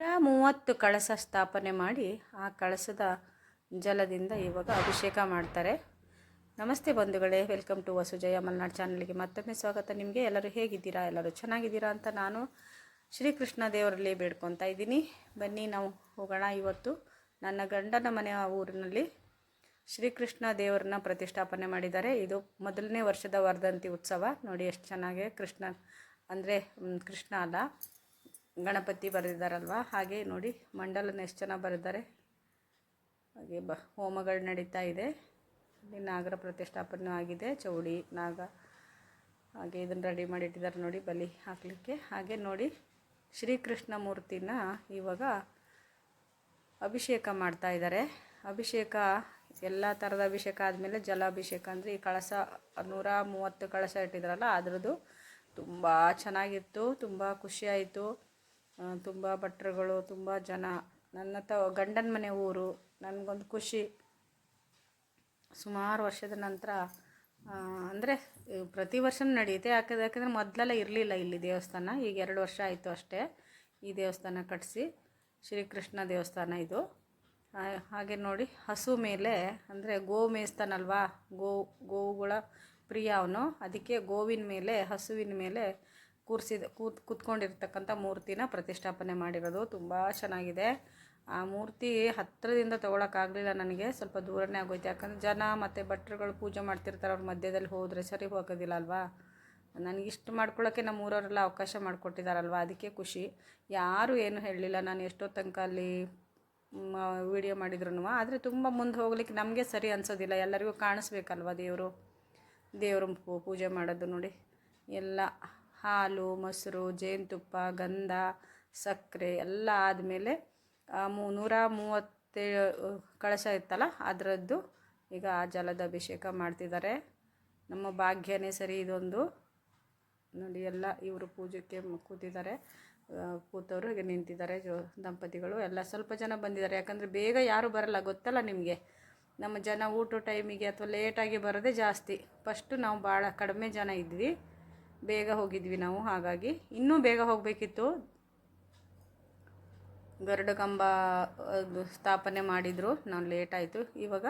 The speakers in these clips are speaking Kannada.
ಮೂವತ್ತು ಕಳಸ ಸ್ಥಾಪನೆ ಮಾಡಿ ಆ ಕಳಸದ ಜಲದಿಂದ ಇವಾಗ ಅಭಿಷೇಕ ಮಾಡ್ತಾರೆ. ನಮಸ್ತೆ ಬಂಧುಗಳೇ, ವೆಲ್ಕಮ್ ಟು ವಸುಜಯ ಮಲ್ನಾಡ್ ಚಾನಲ್ಗೆ ಮತ್ತೊಮ್ಮೆ ಸ್ವಾಗತ. ನಿಮಗೆ ಎಲ್ಲರೂ ಹೇಗಿದ್ದೀರಾ? ಎಲ್ಲರೂ ಚೆನ್ನಾಗಿದ್ದೀರಾ ಅಂತ ನಾನು ಶ್ರೀಕೃಷ್ಣ ದೇವರಲ್ಲಿ ಬೇಡ್ಕೊತಾ ಇದ್ದೀನಿ. ಬನ್ನಿ ನಾವು ಹೋಗೋಣ. ಇವತ್ತು ನನ್ನ ಗಂಡನ ಮನೆಯ ಊರಿನಲ್ಲಿ ಶ್ರೀಕೃಷ್ಣ ದೇವರನ್ನ ಪ್ರತಿಷ್ಠಾಪನೆ ಮಾಡಿದ್ದಾರೆ. ಇದು ಮೊದಲನೇ ವರ್ಷದ ವರ್ಧಂತಿ ಉತ್ಸವ. ನೋಡಿ ಎಷ್ಟು ಚೆನ್ನಾಗಿ ಕೃಷ್ಣ, ಅಂದರೆ ಕೃಷ್ಣ ಅಲ್ಲ. ಗಣಪತಿ ಬರೆದಿದ್ದಾರಲ್ವ? ಹಾಗೆ ನೋಡಿ, ಮಂಡಲನ ಎಷ್ಟು ಜನ ಬರೆದಿದ್ದಾರೆ ಹಾಗೆ ಬ, ಹೋಮಗಳು ನಡೀತಾ ಇದೆ. ಇಲ್ಲಿ ನಾಗರ ಪ್ರತಿಷ್ಠಾಪನೆ ಆಗಿದೆ ಚೌಡಿ ನಾಗ. ಹಾಗೆ ಇದನ್ನು ರೆಡಿ ಮಾಡಿಟ್ಟಿದ್ದಾರೆ ನೋಡಿ, ಬಲಿ ಹಾಕಲಿಕ್ಕೆ. ಹಾಗೆ ನೋಡಿ, ಶ್ರೀಕೃಷ್ಣ ಮೂರ್ತಿನ ಇವಾಗ ಅಭಿಷೇಕ ಮಾಡ್ತಾ ಇದ್ದಾರೆ. ಅಭಿಷೇಕ, ಎಲ್ಲ ಥರದ ಅಭಿಷೇಕ ಆದಮೇಲೆ ಜಲಾಭಿಷೇಕ ಅಂದರೆ ಈ ಕಳಸ, ನೂರ ಮೂವತ್ತು ಕಳಸ ಇಟ್ಟಿದ್ರಲ್ಲ, ಅದರದ್ದು ತುಂಬ ಚೆನ್ನಾಗಿತ್ತು, ತುಂಬ ಖುಷಿಯಾಯಿತು ತುಂಬ ಭಟ್ರುಗಳು, ತುಂಬ ಜನ. ನನ್ನ ತ ಗಂಡನ ಮನೆ ಊರು. ನನಗೊಂದು ಖುಷಿ. ಸುಮಾರು ವರ್ಷದ ನಂತರ ಅಂದರೆ ಪ್ರತಿ ವರ್ಷವೂ ನಡೆಯುತ್ತೆ ಯಾಕಂದ್ರೆ, ಯಾಕಂದರೆ ಮೊದಲೆಲ್ಲ ಇರಲಿಲ್ಲ ಇಲ್ಲಿ ದೇವಸ್ಥಾನ. ಈಗ ಎರಡು ವರ್ಷ ಆಯಿತು ಅಷ್ಟೇ ಈ ದೇವಸ್ಥಾನ ಕಟ್ಟಿಸಿ ಶ್ರೀಕೃಷ್ಣ ದೇವಸ್ಥಾನ ಇದು. ಹಾಗೆ ನೋಡಿ, ಹಸು ಮೇಲೆ, ಅಂದರೆ ಗೋ ಮೇಯಿಸ್ತಾನಲ್ವಾ? ಗೋ ಗೋವುಗಳ ಪ್ರಿಯ ಅವನು. ಅದಕ್ಕೆ ಗೋವಿನ ಮೇಲೆ, ಹಸುವಿನ ಮೇಲೆ ಕೂರಿಸಿದ, ಕೂತ್, ಕೂತ್ಕೊಂಡಿರ್ತಕ್ಕಂಥ ಮೂರ್ತಿನ ಪ್ರತಿಷ್ಠಾಪನೆ ಮಾಡಿರೋದು ತುಂಬ ಚೆನ್ನಾಗಿದೆ. ಆ ಮೂರ್ತಿ ಹತ್ತಿರದಿಂದ ತೊಗೊಳಕ್ಕಾಗಲಿಲ್ಲ ನನಗೆ, ಸ್ವಲ್ಪ ದೂರನೇ ಆಗೋಯ್ತು. ಯಾಕಂದರೆ ಜನ ಮತ್ತು ಭಟ್ರುಗಳು ಪೂಜೆ ಮಾಡ್ತಿರ್ತಾರೆ, ಅವ್ರ ಮಧ್ಯದಲ್ಲಿ ಹೋದರೆ ಸರಿ ಹೋಗೋದಿಲ್ಲ ಅಲ್ವಾ? ನನಗೆ ಇಷ್ಟು ಮಾಡ್ಕೊಳ್ಳೋಕ್ಕೆ ನಮ್ಮ ಊರವರೆಲ್ಲ ಅವಕಾಶ ಮಾಡಿಕೊಟ್ಟಿದ್ದಾರಲ್ವ ಅದಕ್ಕೆ ಖುಷಿ. ಯಾರೂ ಏನು ಹೇಳಲಿಲ್ಲ. ನಾನು ಎಷ್ಟೋ ತನಕ ಅಲ್ಲಿ ವಿಡಿಯೋ ಮಾಡಿದ್ರು ಆದರೆ ತುಂಬ ಮುಂದೆ ಹೋಗ್ಲಿಕ್ಕೆ ನಮಗೆ ಸರಿ ಅನಿಸೋದಿಲ್ಲ. ಎಲ್ಲರಿಗೂ ಕಾಣಿಸ್ಬೇಕಲ್ವ ದೇವರು? ದೇವರು ಪೂಜೆ ಮಾಡೋದು ನೋಡಿ. ಎಲ್ಲ ಹಾಲು, ಮೊಸರು, ಜೇನುತುಪ್ಪ, ಗಂಧ, ಸಕ್ಕರೆ ಎಲ್ಲ ಆದಮೇಲೆ ಮೂ, ನೂರ ಮೂವತ್ತೇ ಕಳಶ ಇತ್ತಲ್ಲ, ಅದರದ್ದು ಈಗ ಆ ಜಲದ ಅಭಿಷೇಕ ಮಾಡ್ತಿದ್ದಾರೆ. ನಮ್ಮ ಭಾಗ್ಯನೇ ಸರಿ ಇದೊಂದು. ನೋಡಿ, ಎಲ್ಲ ಇವರು ಪೂಜೆಗೆ ಕೂತಿದ್ದಾರೆ. ಕೂತವರು ಈಗ ನಿಂತಿದ್ದಾರೆ, ಜೋ, ದಂಪತಿಗಳು. ಎಲ್ಲ ಸ್ವಲ್ಪ ಜನ ಬಂದಿದ್ದಾರೆ. ಯಾಕಂದರೆ ಬೇಗ ಯಾರೂ ಬರಲ್ಲ, ಗೊತ್ತಲ್ಲ ನಿಮಗೆ. ನಮ್ಮ ಜನ ಊಟ ಟೈಮಿಗೆ ಅಥವಾ ಲೇಟಾಗಿ ಬರೋದೇ ಜಾಸ್ತಿ. ಫಸ್ಟು ನಾವು ಭಾಳ ಕಡಿಮೆ ಜನ ಇದ್ವಿ. ಬೇಗ ಹೋಗಿದ್ವಿ ನಾವು, ಹಾಗಾಗಿ ಇನ್ನೂ ಬೇಗ ಹೋಗಬೇಕಿತ್ತು. ಗರುಡ ಕಂಬ ಸ್ಥಾಪನೆ ಮಾಡಿದರು, ನಾನು ಲೇಟ್ ಆಯಿತು. ಇವಾಗ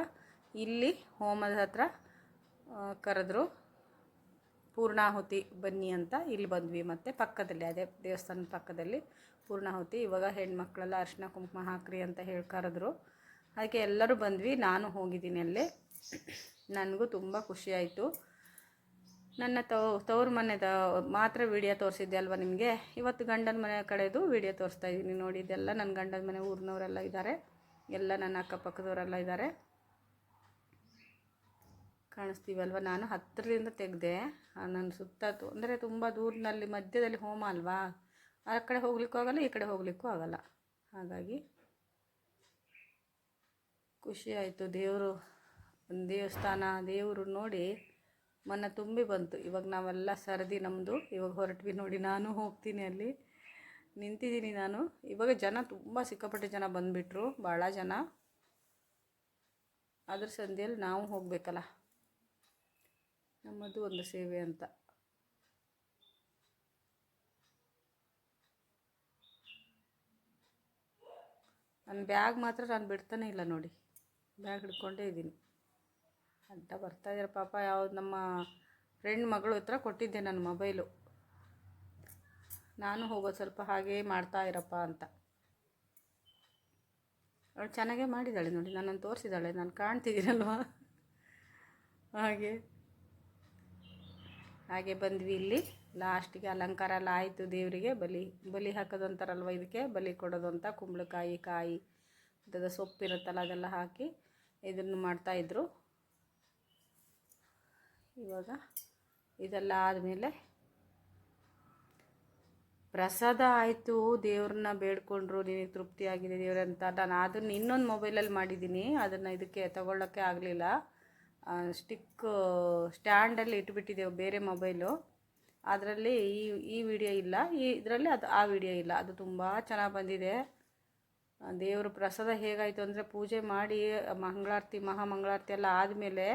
ಇಲ್ಲಿ ಹೋಮದ ಹತ್ರ ಕರೆದ್ರು, ಪೂರ್ಣಾಹುತಿ ಬನ್ನಿ ಅಂತ ಇಲ್ಲಿ ಬಂದ್ವಿ. ಮತ್ತು ಪಕ್ಕದಲ್ಲಿ, ಅದೇ ದೇವಸ್ಥಾನದ ಪಕ್ಕದಲ್ಲಿ ಪೂರ್ಣಾಹುತಿ. ಇವಾಗ ಹೆಣ್ಮಕ್ಳೆಲ್ಲ ಅರಿಶಿನ ಕುಂಕುಮ ಹಾಕ್ರಿ ಅಂತ ಹೇಳಿ ಕರೆದ್ರು. ಅದಕ್ಕೆ ಎಲ್ಲರೂ ಬಂದ್ವಿ. ನಾನು ಹೋಗಿದ್ದೀನಿ ಅಲ್ಲೇ. ನನಗೂ ತುಂಬ ಖುಷಿಯಾಯಿತು ನನ್ನ ತವರು ತವ್ರ ಮನೆದ ಮಾತ್ರ ವಿಡಿಯೋ ತೋರಿಸಿದ್ದೆ ಅಲ್ವಾ ನಿಮಗೆ? ಇವತ್ತು ಗಂಡನ ಮನೆ ಕಡೆದು ವಿಡಿಯೋ ತೋರಿಸ್ತಾ ಇದ್ದೀನಿ ನೋಡಿ, ಇದೆಲ್ಲ ನನ್ನ ಗಂಡನ ಮನೆ ಊರಿನವರೆಲ್ಲ ಇದ್ದಾರೆ ಎಲ್ಲ ನನ್ನ ಅಕ್ಕಪಕ್ಕದವರೆಲ್ಲ ಇದ್ದಾರೆ ಕಾಣಿಸ್ತೀವಲ್ವ ನಾನು ಹತ್ತಿರದಿಂದ ತೆಗೆದೆ ನನ್ನ ಸುತ್ತ ಅಂದರೆ ತುಂಬ ದೂರಿನಲ್ಲಿ, ಮಧ್ಯದಲ್ಲಿ ಹೋಮ ಅಲ್ವಾ? ಆ ಕಡೆ ಹೋಗ್ಲಿಕ್ಕೂ ಆಗಲ್ಲ, ಈ ಕಡೆ ಹೋಗ್ಲಿಕ್ಕೂ ಆಗಲ್ಲ. ಹಾಗಾಗಿ ಖುಷಿ ಆಯಿತು ದೇವರು, ದೇವಸ್ಥಾನ, ದೇವರು ನೋಡಿ ಮನ ತುಂಬಿ ಬಂತು. ಇವಾಗ ನಾವೆಲ್ಲ ಸರದಿ ನಮ್ಮದು ಇವಾಗ ಹೊರಟ್ವಿ ನೋಡಿ, ನಾನು ಹೋಗ್ತೀನಿ ಅಲ್ಲಿ. ನಿಂತಿದ್ದೀನಿ ನಾನು. ಇವಾಗ ಜನ ತುಂಬ ಸಿಕ್ಕಾಪಟ್ಟೆ ಜನ ಬಂದುಬಿಟ್ರು ಭಾಳ ಜನ. ಅದ್ರ ಸಂಧಿಯಲ್ಲಿ ನಾವು ಹೋಗಬೇಕಲ್ಲ. ನಮ್ಮದು ಒಂದು ಸೇವೆ ಅಂತ. ನನ್ನ ಬ್ಯಾಗ್ ಮಾತ್ರ ನಾನು ಬಿಡ್ತಾನೆ ಇಲ್ಲ ನೋಡಿ. ಬ್ಯಾಗ್ ಹಿಡ್ಕೊಂಡೇ ಇದ್ದೀನಿ. ಅಡ್ಡ ಬರ್ತಾ ಇದ್ದಾರೆ ಪಾಪ ಯಾವ್ದು ನಮ್ಮ ಫ್ರೆಂಡ್ ಮಗಳು ಹತ್ರ ಕೊಟ್ಟಿದ್ದೆ ನನ್ನ ಮೊಬೈಲು ನಾನು ಹೋಗೋ ಸ್ವಲ್ಪ ಹಾಗೇ ಮಾಡ್ತಾ ಇರಪ್ಪ ಅಂತ. ಅವಳು ಚೆನ್ನಾಗೇ ಮಾಡಿದ್ದಾಳೆ ನೋಡಿ, ನನ್ನನ್ನು ತೋರಿಸಿದ್ದಾಳೆ ನಾನು ಕಾಣ್ತಿದ್ದೀನಲ್ವ? ಹಾಗೆ. ಹಾಗೆ ಬಂದ್ವಿ ಇಲ್ಲಿ. ಲಾಸ್ಟಿಗೆ ಅಲಂಕಾರ ಎಲ್ಲ ಆಯಿತು ದೇವರಿಗೆ. ಬಲಿ ಬಲಿ ಹಾಕೋದು ಅಂತಾರಲ್ವ ಇದಕ್ಕೆ? ಬಲಿ ಕೊಡೋದು ಅಂತ ಕುಂಬಳಕಾಯಿ, ಕಾಯಿ ಅದರ ಸೊಪ್ಪಿರುತ್ತಲ್ಲ ಅದೆಲ್ಲ ಹಾಕಿ ಇದನ್ನು ಮಾಡ್ತಾಯಿದ್ರು ಇವಾಗ ಇದೆಲ್ಲ ಆದಮೇಲೆ ಪ್ರಸಾದ ಆಯಿತು, ದೇವ್ರನ್ನ ಬೇಡ್ಕೊಂಡ್ರು, ನಿನಗೆ ತೃಪ್ತಿಯಾಗಿದೆ ದೇವ್ರಂತ ನಾನು ಅದನ್ನು ಇನ್ನೊಂದು ಮೊಬೈಲಲ್ಲಿ ಮಾಡಿದ್ದೀನಿ ಅದನ್ನು ಇದಕ್ಕೆ ತಗೊಳ್ಳೋಕ್ಕೆ ಆಗಲಿಲ್ಲ. ಸ್ಟಿಕ್ ಸ್ಟ್ಯಾಂಡಲ್ಲಿ ಇಟ್ಬಿಟ್ಟಿದ್ದೇವೆ ಬೇರೆ ಮೊಬೈಲು ಅದರಲ್ಲಿ ಈ ಈ ವಿಡಿಯೋ ಇಲ್ಲ, ಈ ಇದರಲ್ಲಿ ಅದು ಆ ವಿಡಿಯೋ ಇಲ್ಲ, ಅದು ತುಂಬ ಚೆನ್ನಾಗಿ ಬಂದಿದೆ. ದೇವರು ದೇವ್ರ ಪ್ರಸಾದ ಹೇಗಾಯಿತು ಅಂದರೆ ಪೂಜೆ ಮಾಡಿ, ಮಂಗಳಾರತಿ, ಮಹಾಮಂಗಳಾರತಿ ಎಲ್ಲ ಆದಮೇಲೆ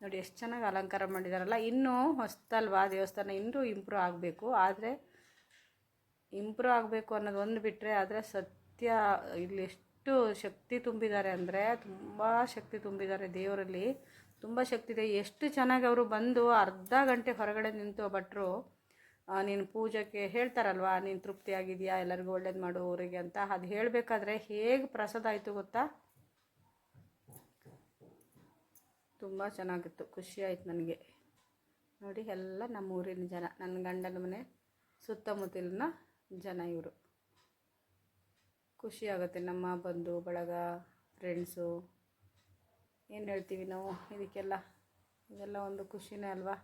ನೋಡಿ ಎಷ್ಟು ಚೆನ್ನಾಗಿ ಅಲಂಕಾರ ಮಾಡಿದಾರಲ್ಲ. ಇನ್ನೂ ಹೊಸ್ತಲ್ವಾ ದೇವಸ್ಥಾನ? ಇನ್ನೂ ಇಂಪ್ರೂವ್ ಆಗಬೇಕು. ಆದರೆ ಇಂಪ್ರೂವ್ ಆಗಬೇಕು ಅನ್ನೋದು ಒಂದು ಬಿಟ್ಟರೆ ಆದರೆ ಸತ್ಯ ಇಲ್ಲಿ ಎಷ್ಟು ಶಕ್ತಿ ತುಂಬಿದ್ದಾರೆ ಅಂದರೆ ತುಂಬ ಶಕ್ತಿ ತುಂಬಿದ್ದಾರೆ ದೇವರಲ್ಲಿ. ತುಂಬ ಶಕ್ತಿ ಇದೆ. ಎಷ್ಟು ಚೆನ್ನಾಗಿ ಅವರು ಬಂದು ಅರ್ಧ ಗಂಟೆ ಹೊರಗಡೆ ನಿಂತು ಭಟ್ರು ನೀನು ಪೂಜೆಗೆ ಹೇಳ್ತಾರಲ್ವಾ? ನೀನು ತೃಪ್ತಿಯಾಗಿದೆಯಾ? ಎಲ್ಲರಿಗೂ ಒಳ್ಳೇದು ಮಾಡು ಊರಿಗೆ ಅಂತ. ಅದು ಹೇಳಬೇಕಾದ್ರೆ ಹೇಗೆ ಪ್ರಸಾದ ಆಯಿತು ಗೊತ್ತಾ? ತುಂಬ ಚೆನ್ನಾಗಿತ್ತು, ಖುಷಿ ನನಗೆ. ನೋಡಿ, ಎಲ್ಲ ನಮ್ಮ ಊರಿನ ಜನ ನನ್ನ ಗಂಡನ ಮನೆ ಸುತ್ತಮುತ್ತಲಿನ ಜನ ಇವರು. ಖುಷಿ ಆಗುತ್ತೆ, ನಮ್ಮ ಬಂಧು, ಬಳಗ ಫ್ರೆಂಡ್ಸು ಏನು ಹೇಳ್ತೀವಿ ನಾವು ಇದಕ್ಕೆಲ್ಲ? ಇದೆಲ್ಲ ಒಂದು ಖುಷಿನೇ ಅಲ್ವಾ?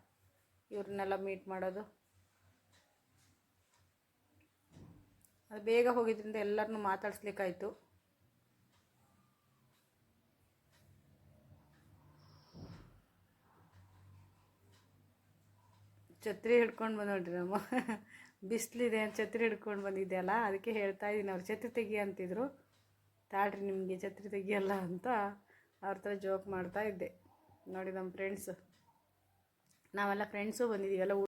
ಇವ್ರನ್ನೆಲ್ಲ ಮೀಟ್ ಮಾಡೋದು. ಅದು ಬೇಗ ಹೋಗಿದ್ದರಿಂದ ಎಲ್ಲರನ್ನೂ ಮಾತಾಡ್ಸ್ಲಿಕ್ಕಾಯ್ತು. ಛತ್ರಿ ಹಿಡ್ಕೊಂಡು ಬಂದು ನೋಡ್ರಿ ನಮ್ಮ. ಬಿಸಿಲಿದೆ ಅಂತ ಛತ್ರಿ ಹಿಡ್ಕೊಂಡು ಬಂದಿದ್ದೆ ಅಲ್ಲ ಅದಕ್ಕೆ ಹೇಳ್ತಾ ಇದ್ದೀನಿ ಅವ್ರು ಛತ್ರಿ ತೆಗಿ ಅಂತಿದ್ರು. ತಾಳ್ರಿ ನಿಮಗೆ ಛತ್ರಿ ತೆಗಿಯಲ್ಲ ಅಂತ ಅವ್ರ ಥರ ಜೋಕ್ ಮಾಡ್ತಾ ಇದ್ದೆ. ನೋಡಿ ನಮ್ಮ ಫ್ರೆಂಡ್ಸು ನಾವೆಲ್ಲ ಫ್ರೆಂಡ್ಸು ಬಂದಿದ್ದೀವಲ್ಲ